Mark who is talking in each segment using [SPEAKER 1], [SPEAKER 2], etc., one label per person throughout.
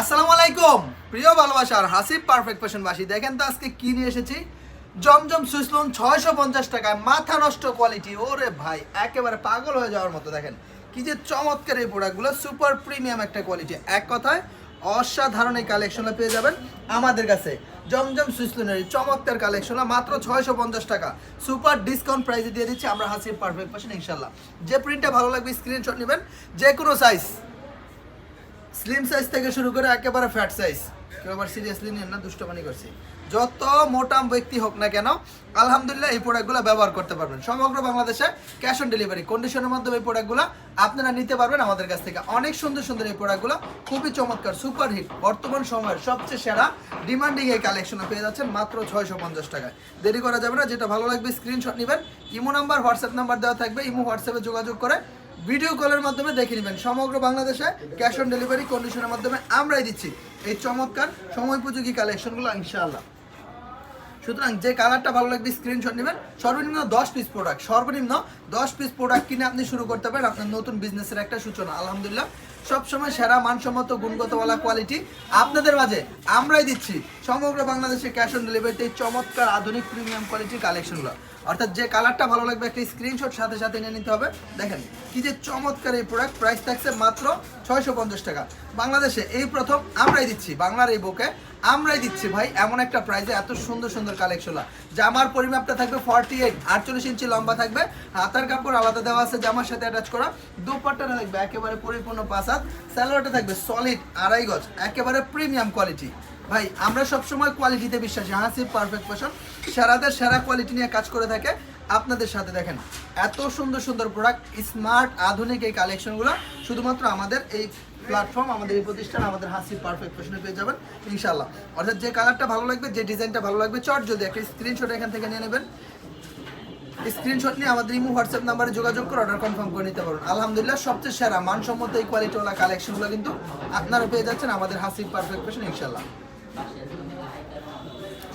[SPEAKER 1] আসসালামু আলাইকুম। প্রিয় ভালোবাসার হাসিব পারফেক্ট ফ্যাশনবাসী দেখেন তো আজকে কি নিয়ে এসেছি? জমজম সুইসলুন ছয়শো পঞ্চাশ টাকায়, মাথা নষ্ট কোয়ালিটি ওরে ভাই, একেবারে পাগল হয়ে যাওয়ার মতো, দেখেন। কি যে চমৎকার এই প্রোডাক্টগুলো সুপার প্রিমিয়াম একটা কোয়ালিটি এক কথায় অসাধারণ এই কালেকশনটা পেয়ে যাবেন আমাদের কাছে। জমজম সুইসলুনের চমৎকার কালেকশনটা মাত্র ছয়শো পঞ্চাশ টাকা। সুপার ডিসকাউন্ট প্রাইসে দিয়ে দিচ্ছি, আমরা হাসিব পারফেক্ট ফ্যাশন ইনশাল্লাহ যে প্রিন্টটা ভালো লাগবে স্ক্রিনশট নেবেন, যে কোনো সাইজ স্লিম সাইজ থেকে শুরু করে একেবারে ফ্যাট সাইজ কেউ আবার সিরিয়াসলি নিন না, দুষ্টমানি করছি। যত মোটা ব্যক্তি হোক না কেন, আলহামদুলিল্লাহ এই প্রোডাক্টগুলো ব্যবহার করতে পারবেন। সমগ্র বাংলাদেশে ক্যাশ অন ডেলিভারি কন্ডিশনের মাধ্যমে এই প্রোডাক্টগুলো আপনারা নিতে পারবেন আমাদের কাছ থেকে। অনেক সুন্দর সুন্দর এই প্রোডাক্টগুলো খুবই চমৎকার সুপার হিট বর্তমান সময়ের সবচেয়ে সেরা ডিমান্ডিং এই কালেকশনে পেয়ে যাচ্ছেন মাত্র ছয়শো পঞ্চাশ টাকায়। দেরি করা যাবে না, যেটা ভালো লাগবে স্ক্রিনশট নেবেন। ইমো নাম্বার হোয়াটসঅ্যাপ নাম্বার দেওয়া থাকবে। ইমো হোয়াটসঅ্যাপে যোগাযোগ করে ভিডিও কলের মাধ্যমে দেখে নেবেন। সমগ্র বাংলাদেশে ক্যাশ অন ডেলিভারি কন্ডিশনের মাধ্যমে আমরাই দিচ্ছি। এই চমৎকার সময় উপযোগী কালেকশনগুলো ইনশাআল্লাহ। সুতরাং যে কালারটা ভালো লাগবে স্ক্রিনশট নেবেন। সর্বনিম্ন দশ পিস প্রোডাক্ট সর্বনিম্ন দশ পিস প্রোডাক্ট কিনে আপনি শুরু করতে পারেন আপনার নতুন বিজনেসের একটা সূচনা, আলহামদুলিল্লাহ। সবসময় সেরা, মানসম্মত, গুণগতওয়ালা কোয়ালিটি আপনাদের মাঝে আমরাই দিচ্ছি সমগ্র বাংলাদেশে ক্যাশ অন ডেলিভারিতে চমৎকার আধুনিক প্রিমিয়াম কোয়ালিটির কালেকশনগুলো অর্থাৎ যে কালারটা ভালো লাগবে, একটা স্ক্রিনশট সাথে সাথে নিয়ে নিতে হবে। দেখেন, কি যে চমৎকার এই প্রোডাক্ট প্রাইস থাকছে মাত্র ছয়শো পঞ্চাশ টাকা। বাংলাদেশে এই প্রথম আমরাই দিচ্ছি, বাংলার এই বুকে আমরাই দিচ্ছি ভাই, এমন একটা প্রাইসে এত সুন্দর সুন্দর কালেকশন জামার পরিমাপটা থাকবে ফর্টি এইট আটচল্লিশ ইঞ্চি লম্বা থাকবে। হাতার কাপড় আলাদা দেওয়া আছে, জামার সাথে অ্যাটাচ করা। দুপাট্টাটা থাকবে একেবারে পরিপূর্ণ পাসাদ। স্যালোয়ারটা থাকবে সলিড আড়াই গজ, একেবারে প্রিমিয়াম কোয়ালিটি ভাই, আমরা সবসময় কোয়ালিটিতে বিশ্বাসী হাসিব পারফেক্ট ফ্যাশন সেরাদের সেরা কোয়ালিটি নিয়ে কাজ করে থাকে আপনাদের সাথে দেখেন। এত সুন্দর সুন্দর প্রোডাক্ট স্মার্ট আধুনিক এই কালেকশনগুলো শুধুমাত্র আমাদের এই প্ল্যাটফর্ম আমাদের এই প্রতিষ্ঠান, আমাদের হাসি পারফেক্ট ফ্যাশনে পেয়ে যাবেন ইনশাল্লাহ অর্থাৎ যে কালারটা ভালো লাগবে, যে ডিজাইনটা ভালো লাগবে, চট যদি একটা স্ক্রিনশট এখান থেকে নিয়ে নেবেন। স্ক্রিনশট নিয়ে আমাদের ইমো, হোয়াটসঅ্যাপ নাম্বারে যোগাযোগ করে অর্ডার কনফার্ম করে নিতে পারবেন। আলহামদুলিল্লাহ, সবচেয়ে সেরা, মানসম্মত এই কোয়ালিটিওয়ালা কালেকশনগুলো কিন্তু আপনারা পেয়ে যাচ্ছেন আমাদের হাসির পারফেক্ট ফ্যাশন ইনশাল্লাহ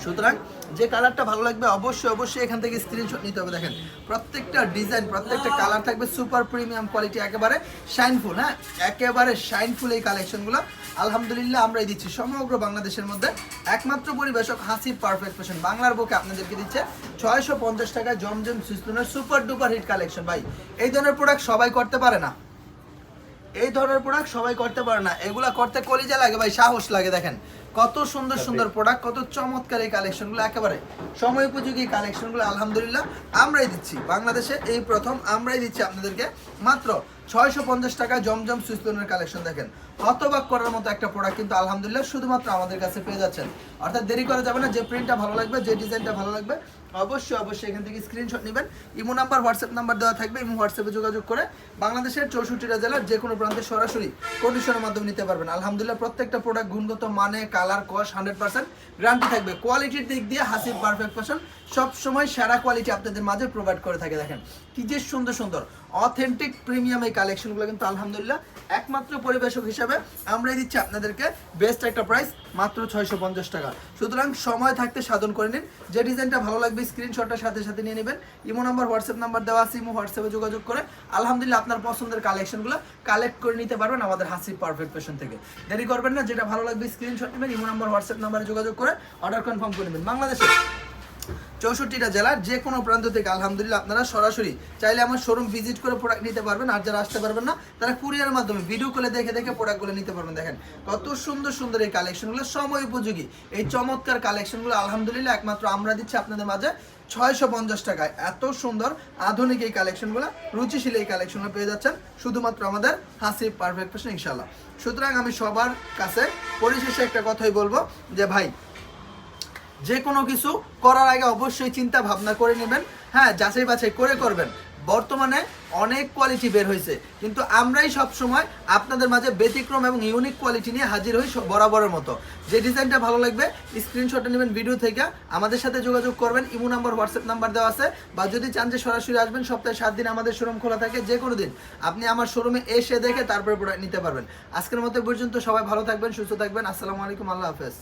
[SPEAKER 1] সুতরাং যে কালারটা ভালো লাগবে অবশ্যই অবশ্যই এখান থেকে স্ক্রিনশট নিতে হবে। দেখেন, প্রত্যেকটা ডিজাইন প্রত্যেকটা কালার থাকবে সুপার প্রিমিয়াম কোয়ালিটি একেবারে শাইনফুল হ্যাঁ? একেবারে শাইনফুল এই কালেকশনগুলো আলহামদুলিল্লাহ আমরাই দিচ্ছি সমগ্র বাংলাদেশের মধ্যে। একমাত্র পরিবেশক হাসি পারফেক্ট ফ্যাশন বাংলার বুকে আপনাদেরকে দিচ্ছে ছয়শো পঞ্চাশ টাকায় জমজম সুস্তুনের সুপার ডুপার হিট কালেকশন ভাই, এই ধরনের প্রোডাক্ট সবাই করতে পারে না। এই ধরনের প্রোডাক্ট সবাই করতে পারে না। এগুলা করতে কলিজা লাগে, ভাই, সাহস লাগে, দেখেন। কত সুন্দর সুন্দর প্রোডাক্ট কত চমৎকার এই কালেকশনগুলো একেবারে সময় উপযোগী কালেকশনগুলো আলহামদুলিল্লাহ আমরাই দিচ্ছি। বাংলাদেশে এই প্রথম আমরাই দিচ্ছি আপনাদেরকে মাত্র ছয়শো পঞ্চাশ টাকা জমজম সুইসলনের কালেকশন দেখেন। হতবাক করার মতো একটা প্রোডাক্ট কিন্তু আলহামদুলিল্লাহ শুধুমাত্র আমাদের কাছে পেয়ে যাচ্ছেন। অর্থাৎ দেরি করা যাবে না যে প্রিন্টটা ভালো লাগবে যে ডিজাইনটা ভালো লাগবে অবশ্যই অবশ্যই এখান থেকে স্ক্রিনশট নেবেন। ইমো নাম্বার হোয়াটসঅ্যাপ নাম্বার দেওয়া থাকবে ইমো হোয়াটসঅ্যাপে যোগাযোগ করে বাংলাদেশের চৌষট্টিটা জেলার যে কোনো প্রান্তে সরাসরি কন্ডিশনের মাধ্যমে নিতে পারবেন। আলহামদুলিল্লাহ প্রত্যেকটা প্রোডাক্ট গুণগত মানে colour cost hundred percent, guarantee থাকবে। কোয়ালিটির দিক দিয়ে হাসির পারফেক্ট ফ্যাশন সবসময় সেরা কোয়ালিটি আপনাদের মাঝে প্রোভাইড করে থাকে, দেখেন। কি যে সুন্দর সুন্দর। অথেন্টিক প্রিমিয়াম এই কালেকশনগুলো কিন্তু আলহামদুলিল্লাহ একমাত্র পরিবেশক হিসাবে আমরাই দিচ্ছি আপনাদেরকে বেস্ট একটা প্রাইস মাত্র ছয়শো পঞ্চাশ টাকা। সুতরাং সময় থাকতে সাধন করে নিন। যে ডিজাইনটা ভালো লাগবে স্ক্রিনশটটা সাথে সাথে নিয়ে নেবেন। ইমো নাম্বার হোয়াটসঅ্যাপ নাম্বার দেওয়া আছে, ইমো হোয়াটসঅ্যাপে যোগাযোগ করে আলহামদুলিল্লাহ আপনার পছন্দের কালেকশনগুলো কালেক্ট করে নিতে পারবেন আমাদের হাসি পারফেক্ট পেশন থেকে। দেরি করবেন না, যেটা ভালো লাগবে স্ক্রিনশট নেবেন, ইমো নাম্বার হোয়াটসঅ্যাপ নাম্বারে যোগাযোগ করে অর্ডার কনফার্ম করে নেবেন। বাংলাদেশে চৌষট্টিটা জেলার যে কোনো প্রান্ত থেকে, আলহামদুলিল্লাহ আপনারা সরাসরি চাইলে আমার শোরুম ভিজিট করে প্রোডাক্ট নিতে পারবেন, আর যারা আসতে পারবেন না, তারা কুরিয়ার মাধ্যমে ভিডিও কলে দেখে দেখে প্রোডাক্টগুলো নিতে পারবেন। দেখেন কত সুন্দর সুন্দর এই কালেকশনগুলো সময় উপযোগী। এই চমৎকার কালেকশনগুলো আলহামদুলিল্লাহ, একমাত্র আমরা দিচ্ছি আপনাদের মাঝে ছয়শো পঞ্চাশ টাকায়। এত সুন্দর, আধুনিক এই কালেকশনগুলো রুচিশীল এই কালেকশনগুলো পেয়ে যাচ্ছেন শুধুমাত্র আমাদের হাসি পারফেক্ট ফ্যাশন ইনশাল্লাহ সুতরাং আমি সবার কাছে পরিশেষে একটা কথাই বলব যে, ভাই যে কোনো কিছু করার আগে অবশ্যই চিন্তা ভাবনা করে নেবেন। হ্যাঁ যাচাই বাছাই করে করবেন। বর্তমানে অনেক কোয়ালিটি বের হয়েছে। কিন্তু আমরাই সব সময় আপনাদের মাঝে ব্যতিক্রম এবং ইউনিক কোয়ালিটি নিয়ে হাজির হই বরাবরের মতো। যে ডিজাইনটা ভালো লাগবে স্ক্রিনশটটা নেবেন ভিডিও থেকে। আমাদের সাথে যোগাযোগ করবেন। ইমো নাম্বার হোয়াটসঅ্যাপ নাম্বার দেওয়া আছে। বা যদি চান যে সরাসরি আসবেন, সপ্তাহে সাত দিন আমাদের শোরুম খোলা থাকে যে কোনো দিন। আপনি আমার শোরুমে এসে দেখে তারপরে নিতে পারবেন। আজকের মতো পর্যন্ত সবাই ভালো থাকবেন, সুস্থ থাকবেন। আসসালামু আলাইকুম, আল্লাহ হাফেজ।